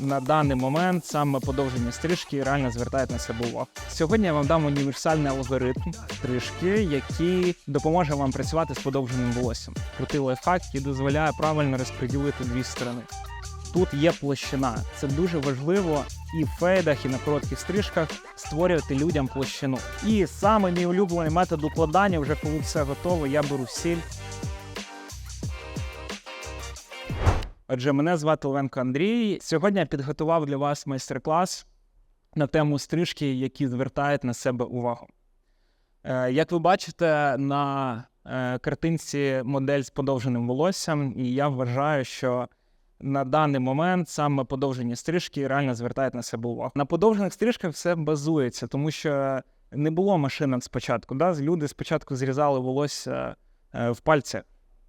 на даний момент саме подовжені стрижки реально звертають на себе увагу. Сьогодні я вам дам універсальний алгоритм стрижки, який допоможе вам працювати з подовженим волоссям. Крутий лайфхак, який дозволяє правильно розподілити дві сторони. Тут є площина. Це дуже важливо і в фейдах, і на коротких стрижках створювати людям площину. І саме мій улюблений метод укладання, вже коли все готово, я беру сіль. Отже, мене звати Левенко Андрій. Сьогодні я підготував для вас майстер-клас на тему стрижки, які звертають на себе увагу. Е, Як ви бачите, на е, картинці модель з подовженим волоссям, і я вважаю, що на даний момент саме подовжені стрижки реально звертають на себе увагу. На подовжених стрижках все базується, тому що не було машинок спочатку. Да? Люди спочатку зрізали волосся е, в пальці.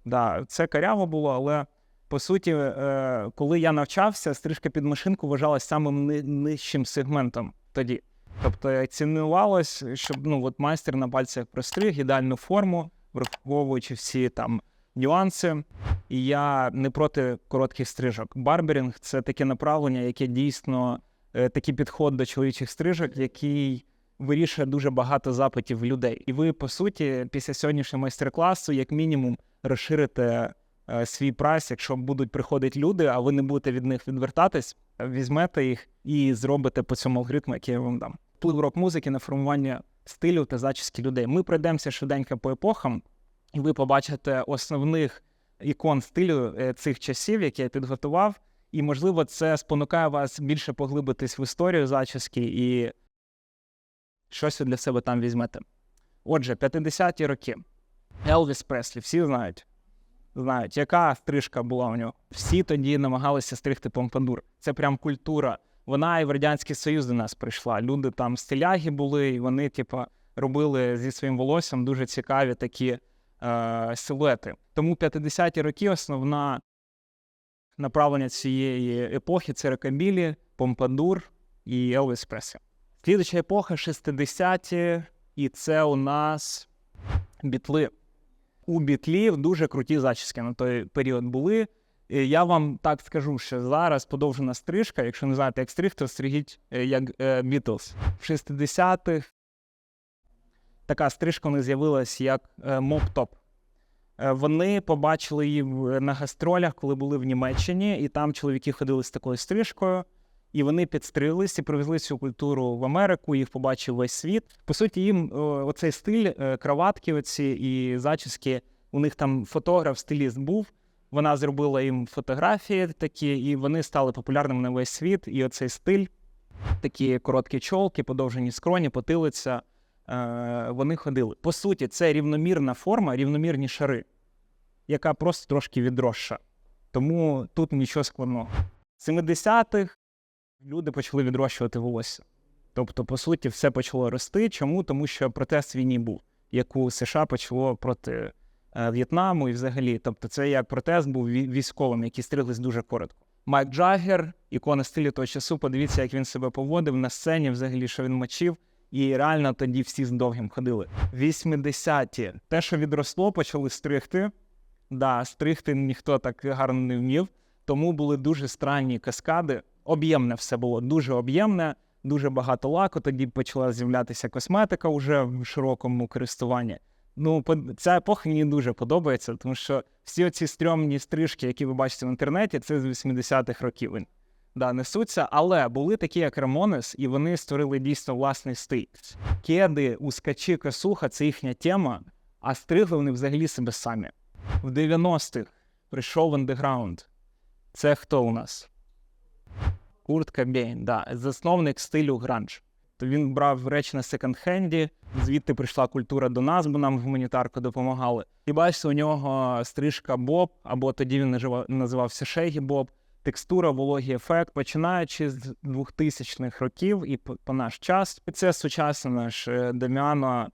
Да, це каряво було, але по суті, е, коли я навчався, стрижка під машинку вважалась самим нижчим сегментом тоді. Тобто цінувалось, щоб ну, от майстер на пальцях простриг ідеальну форму, враховуючи всі там нюанси. І я не проти коротких стрижок. Барберінг це таке направлення, яке дійсно е, такий підход до чоловічих стрижок, який вирішує дуже багато запитів людей. І ви, по суті, після сьогоднішнього майстер-класу, як мінімум, розширите свій прайс, якщо будуть приходити люди, а ви не будете від них відвертатись, візьмете їх і зробите по цьому алгоритму, який я вам дам. Вплив рок-музики на формування стилю та зачіски людей. Ми пройдемося швиденько по епохам, і ви побачите основних ікон стилю е, цих часів, які я підготував. І, можливо, це спонукає вас більше поглибитись в історію зачіски і щось для себе там візьмете. Отже, 50-ті роки. Елвіс Преслі, всі знають. Знають, яка стрижка була у нього. Всі тоді намагалися стригти помпадур. Це прям культура. Вона і в Радянський Союз до нас прийшла. Люди там стиляги були, і вони, типу, робили зі своїм волоссям дуже цікаві такі е, силуети. Тому 50-ті роки основна направлення цієї епохи це рокабілі, помпадур і Елвіс Преслі. Слідуча епоха 60-ті, і це у нас бітли. У бітлів дуже круті зачіски на той період були. І я вам так скажу, що зараз подовжена стрижка, якщо не знаєте, як стриг, то стригіть е, як е, Бітлз. В 60-х така стрижка не з'явилась як е, моп-топ. Вони побачили її на гастролях, коли були в Німеччині, і там чоловіки ходили з такою стрижкою, і вони підстрились і привезли цю культуру в Америку, їх побачив весь світ. По суті, їм оцей стиль, е, краватки, оці і зачіски, у них там фотограф, стиліст був. Вона зробила їм фотографії такі, і вони стали популярними на весь світ. І оцей стиль, такі короткі чолки, подовжені скроні, потилиця. Е, вони ходили. По суті, це рівномірна форма, рівномірні шари, яка просто трошки відросша. Тому тут нічого складного. В 70-х люди почали відрощувати волосся. Тобто, по суті, все почало рости. Чому? Тому що протест війні був, яку США почало проти е, В'єтнаму і взагалі. Тобто, це як протест був військовим, які стриглись дуже коротко. Майк Джаггер, ікона стилю того часу, подивіться, як він себе поводив на сцені, взагалі, що він мочив. І реально тоді всі з довгим ходили. 80-ті. Те, що відросло, почали стригти. Да, стригти ніхто так гарно не вмів. Тому були дуже странні каскади. Об'ємне все було, дуже об'ємне, дуже багато лаку. Тоді почала з'являтися косметика вже в широкому користуванні. Ну, ця епоха мені дуже подобається, тому що всі оці стрьомні стрижки, які ви бачите в інтернеті, це з 80-х років да, несуться. Але були такі, як Рамонес, і вони створили дійсно власний стиль. Кеди, ускачі, косуха це їхня тема, а стригли вони взагалі себе самі. В 90-х прийшов андеграунд. Це хто у нас? Курт Кобейн, да, засновник стилю гранж. То він брав речі на секонд-хенді, звідти прийшла культура до нас, бо нам гуманітарку допомагали. І бачите, у нього стрижка Боб, або тоді він називався Шегі Боб, текстура, вологий ефект, починаючи з 2000-х років і по, наш час. Це сучасний наш е, Деміано.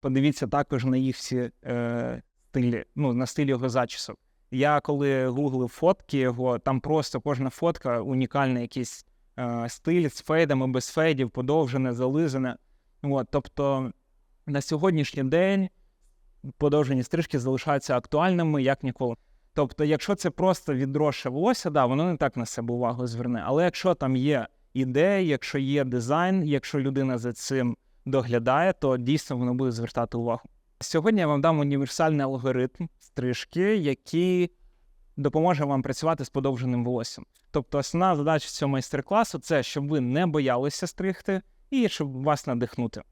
Подивіться також на їх всі е, стилі, ну, на стиль його зачісок. Я коли гуглив фотки його, там просто кожна фотка унікальний якийсь е, стиль з фейдами, без фейдів, подовжене, зализане. От, тобто на сьогоднішній день подовжені стрижки залишаються актуальними як ніколи. Тобто, якщо це просто відросше волосся, да, воно не так на себе увагу зверне. Але якщо там є ідея, якщо є дизайн, якщо людина за цим доглядає, то дійсно воно буде звертати увагу. Сьогодні я вам дам універсальний алгоритм стрижки, який допоможе вам працювати з подовженим волоссям. Тобто, основна задача цього майстер-класу це щоб ви не боялися стригти і щоб вас надихнути.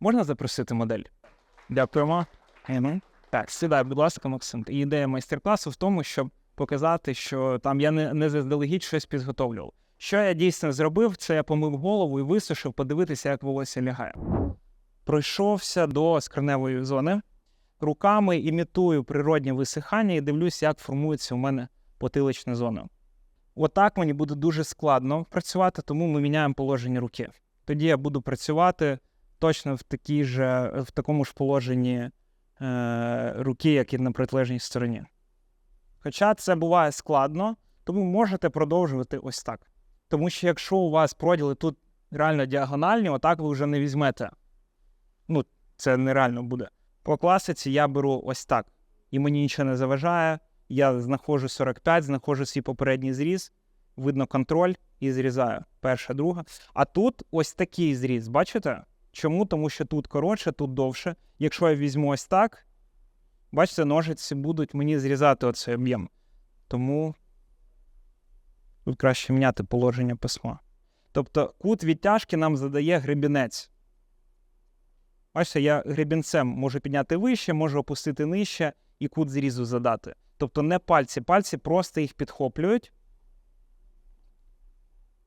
Можна запросити модель? Дякуємо. Так, сідай, будь ласка, Максим. І ідея майстер-класу в тому, щоб показати, що там я не, не заздалегідь щось підготовлював. Що я дійсно зробив, це я помив голову і висушив, подивитися, як волосся лягає. Пройшовся до скроневої зони, руками імітую природнє висихання і дивлюся, як формується у мене потилична зона. Отак мені буде дуже складно працювати, тому ми міняємо положення руки. Тоді я буду працювати точно в, такій же, в такому ж положенні е, руки, як і на протилежній стороні. Хоча це буває складно, тому можете продовжувати ось так. Тому що якщо у вас проділи тут реально діагональні, отак ви вже не візьмете. Ну, це нереально буде. По класиці я беру ось так, і мені нічого не заважає. Я знаходжу 45, знаходжу свій попередній зріз, видно контроль і зрізаю. Перша, друга. А тут ось такий зріз, бачите? Чому? Тому що тут коротше, тут довше. Якщо я візьму ось так, бачите, ножиці будуть мені зрізати оцей об'єм. Тому тут краще міняти положення письма. Тобто кут відтяжки нам задає гребінець. Бачите, я гребінцем можу підняти вище, можу опустити нижче і кут зрізу задати. Тобто не пальці, пальці просто їх підхоплюють,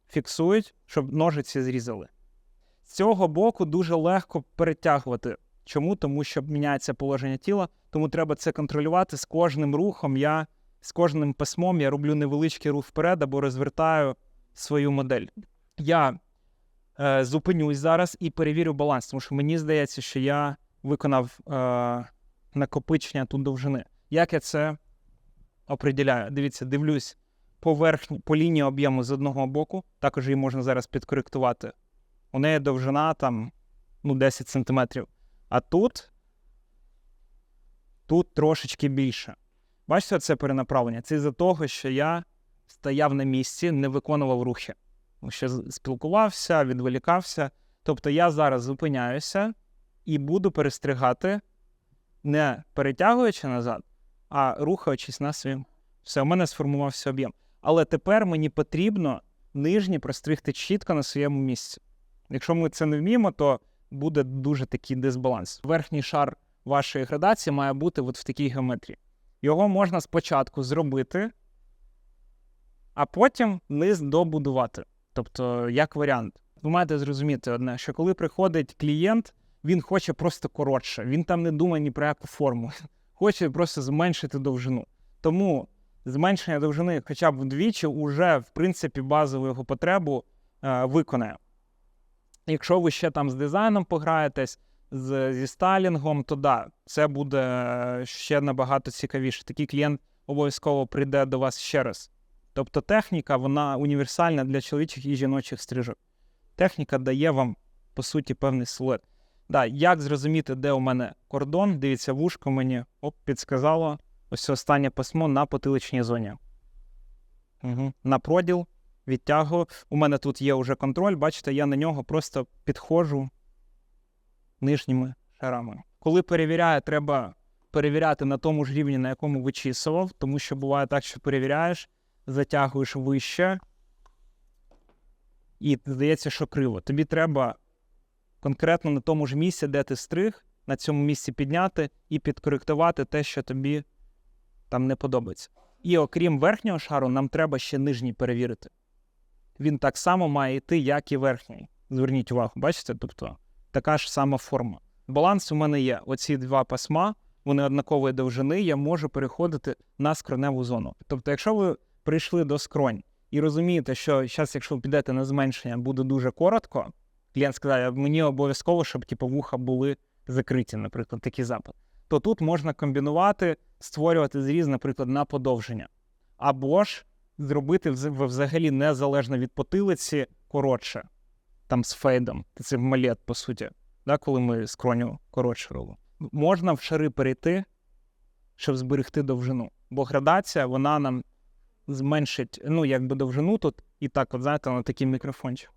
фіксують, щоб ножиці зрізали. З цього боку дуже легко перетягувати. Чому? Тому що міняється положення тіла, тому треба це контролювати з кожним рухом. Я з кожним письмом я роблю невеличкий рух вперед або розвертаю свою модель. Я е, зупинюсь зараз і перевірю баланс, тому що мені здається, що я виконав е, накопичення тут довжини. Як я це определяю? Дивіться, дивлюсь по, верхні, по лінії об'єму з одного боку, також її можна зараз підкоректувати. У неї довжина там ну, 10 см. А тут, тут трошечки більше. Бачите, це перенаправлення? Це із-за того, що я стояв на місці, не виконував рухи. З- спілкувався, відволікався. Тобто я зараз зупиняюся і буду перестригати, не перетягуючи назад, а рухаючись на своїм. Все, у мене сформувався об'єм. Але тепер мені потрібно нижні простригти чітко на своєму місці. Якщо ми це не вміємо, то буде дуже такий дисбаланс. Верхній шар вашої градації має бути от в такій геометрії. Його можна спочатку зробити, а потім низ добудувати. Тобто, як варіант. Ви маєте зрозуміти одне, що коли приходить клієнт, він хоче просто коротше. Він там не думає ні про яку форму. Хоче просто зменшити довжину. Тому зменшення довжини хоча б вдвічі уже, в принципі, базову його потребу е, виконає. Якщо ви ще там з дизайном пограєтесь, з, зі стайлінгом, то да, це буде е, ще набагато цікавіше. Такий клієнт обов'язково прийде до вас ще раз. Тобто техніка, вона універсальна для чоловічих і жіночих стрижок. Техніка дає вам, по суті, певний силует. Да, як зрозуміти, де у мене кордон? Дивіться, вушко мені оп, підсказало. Ось останнє письмо на потиличній зоні. Угу. На проділ відтягую. У мене тут є вже контроль, бачите, я на нього просто підходжу нижніми шарами. Коли перевіряю, треба перевіряти на тому ж рівні, на якому вичісував, тому що буває так, що перевіряєш, затягуєш вище, і здається, що криво. Тобі треба конкретно на тому ж місці, де ти стриг, на цьому місці підняти і підкоректувати те, що тобі там не подобається. І окрім верхнього шару, нам треба ще нижній перевірити. Він так само має йти, як і верхній. Зверніть увагу, бачите? Тобто така ж сама форма. Баланс у мене є. Оці два пасма, вони однакової довжини, я можу переходити на скроневу зону. Тобто, якщо ви прийшли до скронь і розумієте, що зараз, якщо ви підете на зменшення, буде дуже коротко, клієнт сказав, мені обов'язково, щоб типу, вуха були закриті, наприклад, такий запит, то тут можна комбінувати, створювати зріз, наприклад, на подовження. Або ж зробити взагалі незалежно від потилиці коротше, там з фейдом. Це малет, по суті, да, коли ми скроню коротше робимо. Можна в шари перейти, щоб зберегти довжину. бо градація вона нам зменшить ну, якби довжину тут, і так, от знаєте, на такий мікрофончик.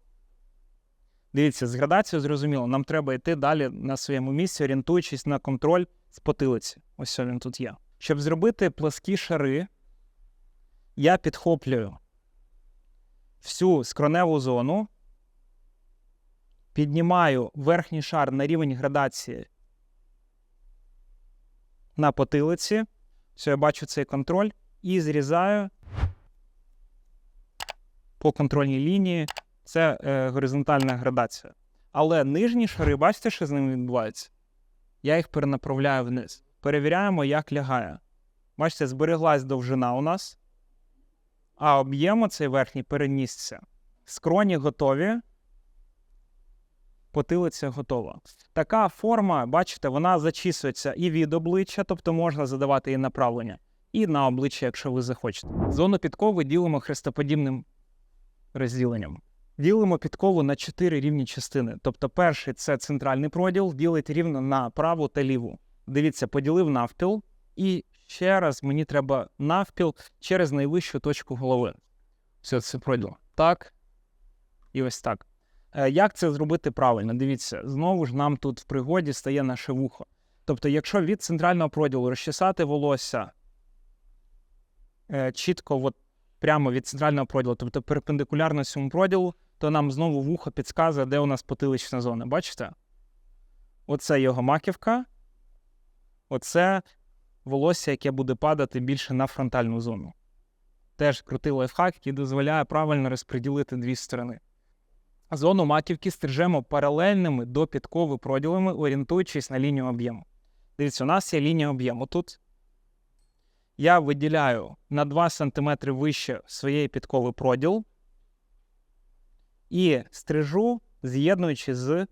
Дивіться, з градацією зрозуміло, нам треба йти далі на своєму місці, орієнтуючись на контроль з потилиці. Ось він тут є. Щоб зробити пласкі шари, я підхоплюю всю скроневу зону, піднімаю верхній шар на рівень градації на потилиці. Все, я бачу цей контроль і зрізаю по контрольній лінії. Це е, горизонтальна градація. Але нижні шари, бачите, що з ними відбувається? Я їх перенаправляю вниз. Перевіряємо, як лягає. Бачите, збереглась довжина у нас, а об'єм цей верхній перенісся. Скроні готові, потилиця готова. Така форма, бачите, вона зачісується і від обличчя, тобто можна задавати її направлення, і на обличчя, якщо ви захочете. Зону підкови ділимо хрестоподібним розділенням. Ділимо підкову на чотири рівні частини. Тобто, перший це центральний проділ, ділить рівно на праву та ліву. Дивіться, поділив навпіл, і ще раз мені треба навпіл через найвищу точку голови. Все, це проділ. Так. І ось так. Е, Як це зробити правильно? Дивіться, знову ж нам тут в пригоді стає наше вухо. Тобто, якщо від центрального проділу розчесати волосся е, чітко, от прямо від центрального проділу, тобто перпендикулярно цьому проділу, то нам знову вухо підказує, де у нас потилична зона. Бачите? Оце його маківка. Оце волосся, яке буде падати більше на фронтальну зону. Теж крутий лайфхак, який дозволяє правильно розподілити дві сторони. Зону маківки стрижемо паралельними до підкови проділами, орієнтуючись на лінію об'єму. Дивіться, у нас є лінія об'єму тут. Я виділяю на 2 см вище своєї підкови проділ і стрижу, з'єднуючи з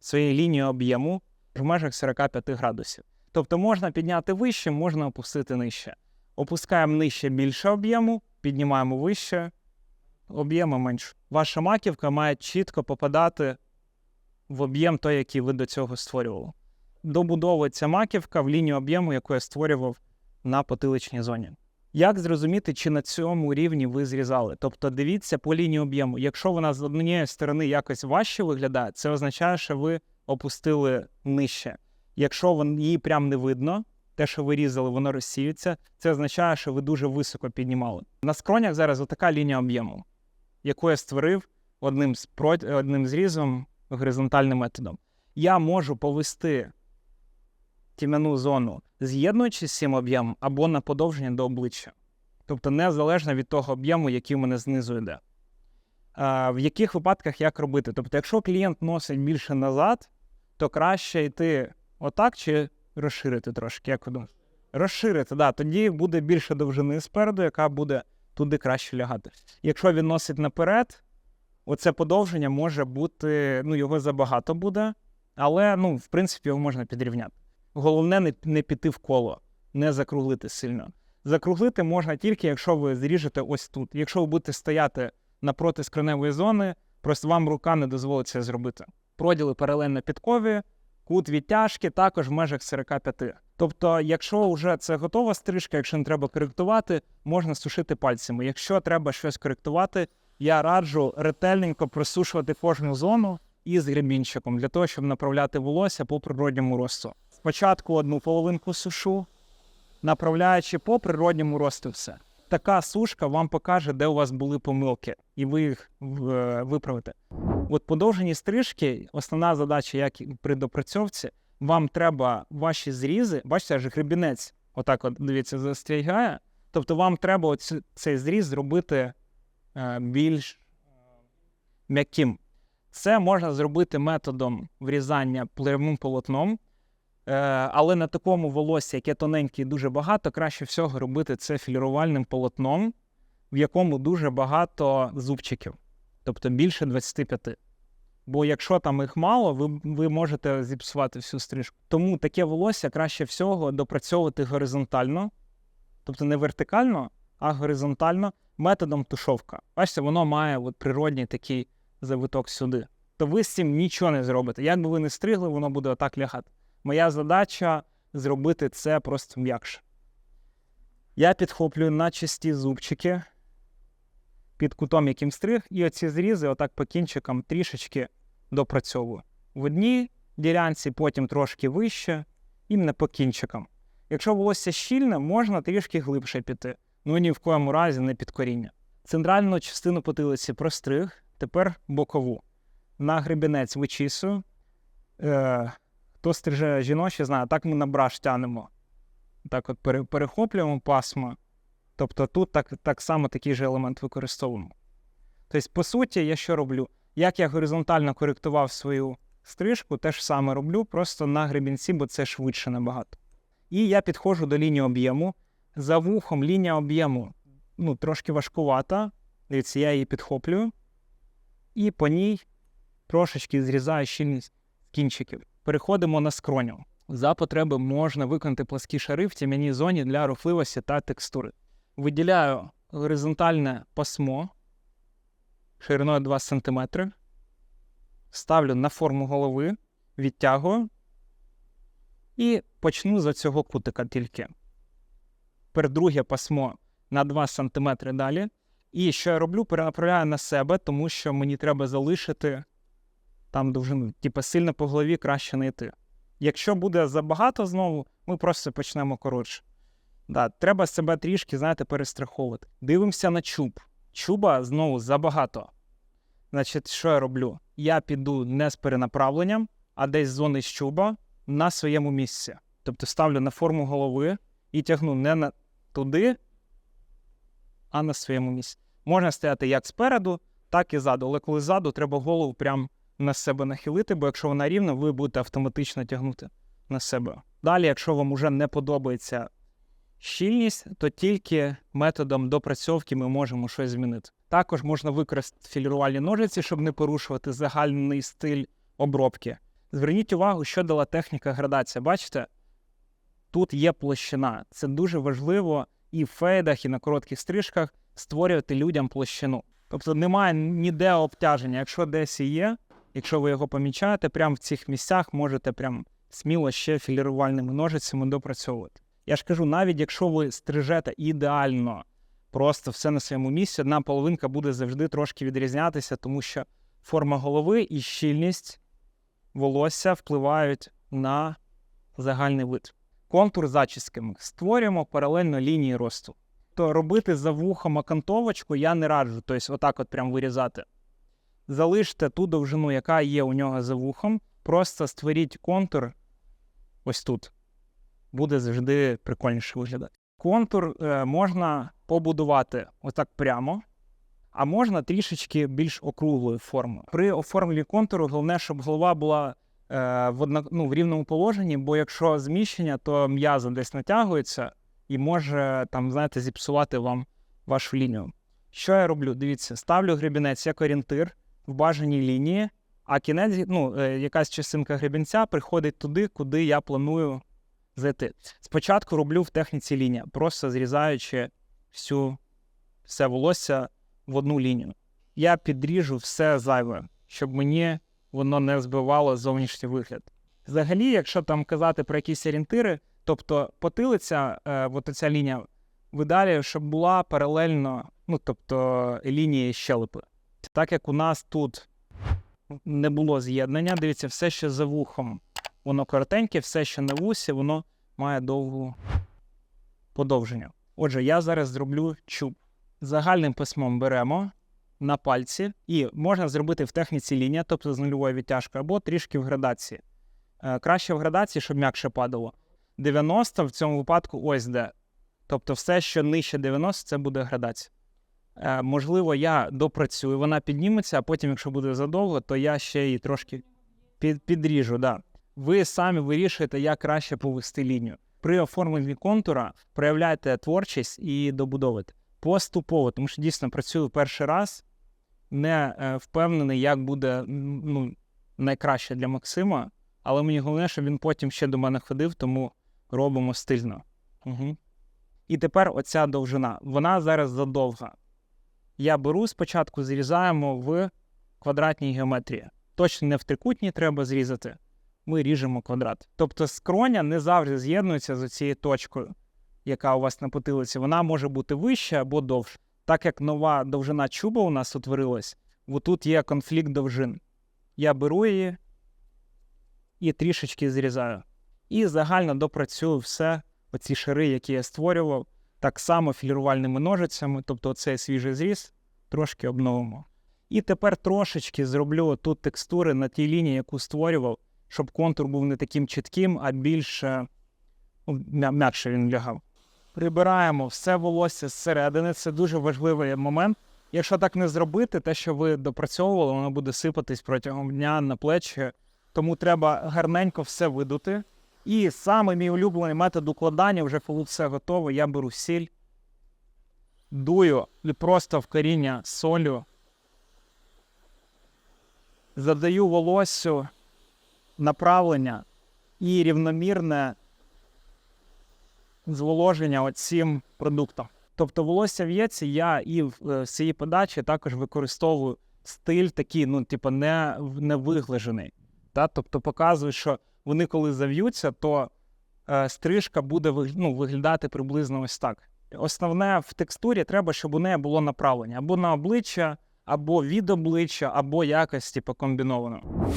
своєю лінією об'єму в межах 45 градусів. Тобто можна підняти вище, можна опустити нижче. Опускаємо нижче більше об'єму, піднімаємо вище, об'єму менше. Ваша маківка має чітко попадати в об'єм той, який ви до цього створювали. Добудовується маківка в лінію об'єму, яку я створював на потиличній зоні. Як зрозуміти, чи на цьому рівні ви зрізали? Тобто дивіться по лінії об'єму. Якщо вона з однієї сторони якось важче виглядає, це означає, що ви опустили нижче. Якщо її прям не видно, те, що ви різали, воно розсіюється, це означає, що ви дуже високо піднімали. На скронях зараз отака лінія об'єму, яку я створив одним, з одним зрізом горизонтальним методом. Я можу повести тім'яну зону, з'єднуючись з цим об'ємом або на подовження до обличчя. Тобто незалежно від того об'єму, який у мене знизу йде. В яких випадках як робити? Тобто, якщо клієнт носить більше назад, то краще йти отак чи розширити трошки, як ви думаєте? Розширити, да, тоді буде більше довжини спереду, яка буде туди краще лягати. Якщо він носить наперед, оце подовження може бути, ну, його забагато буде, але, ну, в принципі, його можна підрівняти. Головне не, не піти в коло, не закруглити сильно. Закруглити можна тільки, якщо ви зріжете ось тут. Якщо ви будете стояти напроти скроневої зони, просто вам рука не дозволить це зробити. Проділи паралельно підкові, кут відтяжки також в межах 45. Тобто, якщо вже це готова стрижка, якщо не треба коректувати, можна сушити пальцями. Якщо треба щось коректувати, я раджу ретельненько просушувати кожну зону із гребінчиком для того, щоб направляти волосся по природньому росту. Спочатку одну половинку сушу, направляючи по природньому росту все. Така сушка вам покаже, де у вас були помилки, і ви їх е, виправите. От подовжені стрижки, основна задача, як і при допрацьовці, вам треба ваші зрізи, бачите, аж гребінець, отак от дивіться, застрягає. Тобто вам треба оці- цей зріз зробити е, більш е, м'яким. Це можна зробити методом врізання прямим полотном, але на такому волосі, яке тоненьке і дуже багато, краще всього робити це філірувальним полотном, в якому дуже багато зубчиків, тобто більше 25. Бо якщо там їх мало, ви, ви можете зіпсувати всю стрижку. Тому таке волосся краще всього допрацьовувати горизонтально, тобто не вертикально, а горизонтально методом тушовка. Бачите, воно має от природній такий завиток сюди. То ви з цим нічого не зробите. Як би ви не стригли, воно буде отак лягати. Моя задача зробити це просто м'якше. Я підхоплюю на чисті зубчики під кутом, яким стриг, і оці зрізи отак по кінчикам трішечки допрацьовую. В одній ділянці, потім трошки вище, іменно по кінчикам. Якщо волосся щільне, можна трішки глибше піти. Ну ні в коєму разі не під коріння. Центральну частину потилиці простриг, тепер бокову. На гребінець вичісую. Е, хто стриже жіночі, знає, так ми на браш тянемо. Так от перехоплюємо пасмо. Тобто тут так, так само такий же елемент використовуємо. Тобто, по суті, я що роблю? Як я горизонтально коректував свою стрижку, те ж саме роблю, просто на гребінці, бо це швидше набагато. І я підходжу до лінії об'єму. За вухом лінія об'єму ну, трошки важкувата. Дивіться, я її підхоплюю. І по ній трошечки зрізаю щільність кінчиків. Переходимо на скроню. За потреби можна виконати пласкі шари в тім'яній зоні для рухливості та текстури. Виділяю горизонтальне пасмо шириною 2 см. Ставлю на форму голови, відтягую і почну за цього кутика тільки. Тепер друге пасмо на 2 см далі. І що я роблю? Перенаправляю на себе, тому що мені треба залишити там довжину. Типа сильно по голові краще не йти. Якщо буде забагато знову, ми просто почнемо коротше. Да, треба себе трішки, знаєте, перестраховувати. Дивимося на чуб. Чуба знову забагато. Значить, що я роблю? Я піду не з перенаправленням, а десь з зони з чуба на своєму місці. Тобто ставлю на форму голови і тягну не на туди, а на своєму місці. Можна стояти як спереду, так і ззаду. Але коли ззаду, треба голову прям на себе нахилити, бо якщо вона рівна, ви будете автоматично тягнути на себе. Далі, якщо вам уже не подобається щільність, то тільки методом допрацьовки ми можемо щось змінити. Також можна використати філірувальні ножиці, щоб не порушувати загальний стиль обробки. Зверніть увагу, що дала техніка градація. Бачите, тут є площина. Це дуже важливо і в фейдах, і на коротких стрижках створювати людям площину. Тобто немає ніде обтяження. Якщо десь є, якщо ви його помічаєте, прямо в цих місцях можете прям сміло ще філірувальними ножицями допрацьовувати. Я ж кажу, навіть якщо ви стрижете ідеально, просто все на своєму місці, одна половинка буде завжди трошки відрізнятися, тому що форма голови і щільність волосся впливають на загальний вид. Контур зачісками створюємо паралельно лінії росту. То робити за вухом окантовочку я не раджу, тобто отак от прям вирізати. Залиште ту довжину, яка є у нього за вухом, просто створіть контур ось тут. Буде завжди прикольніше виглядати. Контур е, можна побудувати отак прямо, а можна трішечки більш округлою формою. При оформленні контуру головне, щоб голова була е, в, одна, ну, в рівному положенні, бо якщо зміщення, то м'язо десь натягується і може там, знаєте, зіпсувати вам вашу лінію. Що я роблю? Дивіться, ставлю гребінець як орієнтир в бажаній лінії, а кінець, ну, е, якась частинка гребінця приходить туди, куди я планую зайти. Спочатку роблю в техніці лінія, просто зрізаючи всю, все волосся в одну лінію. Я підріжу все зайве, щоб мені воно не збивало зовнішній вигляд. Взагалі, якщо там казати про якісь орієнтири, тобто потилиця, е, от оця лінія, в ідеалі, щоб була паралельно, ну тобто лінії щелепи. Так як у нас тут не було з'єднання, дивіться, все, що за вухом, воно коротеньке, все, що на вусі, воно має довгу подовження. Отже, я зараз зроблю чуб. Загальним письмом беремо на пальці, і можна зробити в техніці лінія, тобто з нульовою відтяжкою, або трішки в градації. Е, краще в градації, щоб м'якше падало. 90 в цьому випадку ось де. Тобто, все, що нижче 90, це буде градація. Е, можливо, я допрацюю, вона підніметься, а потім, якщо буде задовго, то я ще її трошки під, підріжу. Да. Ви самі вирішуєте, як краще повести лінію. При оформленні контура проявляйте творчість і добудовуйте поступово, тому що дійсно працюю перший раз, не е, впевнений, як буде ну, найкраще для Максима, але мені головне, щоб він потім ще до мене ходив, тому робимо стильно. Угу. І тепер оця довжина. Вона зараз задовга. Я беру спочатку, зрізаємо в квадратній геометрії. Точно не в трикутній треба зрізати. Ми ріжемо квадрат. Тобто скроня не завжди з'єднується з цією точкою. яка у вас на потилиці, вона може бути вища або довша. Так як нова довжина чуба у нас утворилась, тут є конфлікт довжин. Я беру її і трішечки зрізаю. І загально допрацюю все, оці шари, які я створював, так само філірувальними ножицями, тобто цей свіжий зріз, трошки обновимо. І тепер трошечки зроблю тут текстури на тій лінії, яку створював, щоб контур був не таким чітким, а більш е, ну, м'я- м'якше він лягав. Прибираємо все волосся зсередини. Це дуже важливий момент. Якщо так не зробити, те, що ви допрацьовували, воно буде сипатись протягом дня на плечі. Тому треба гарненько все видути. І саме мій улюблений метод укладання, вже коли все готово, я беру сіль, дую просто в коріння солю, задаю волоссю направлення і рівномірне зволоження оцим продуктом. Тобто волосся в'ється, я і в е, цій подачі також використовую стиль такий, ну, типу, не, не виглажений. Та? Тобто показую, що вони коли зав'ються, то е, стрижка буде ну, виглядати приблизно ось так. Основне в текстурі треба, щоб у неї було направлення або на обличчя, або від обличчя, або якось типу, комбіновано.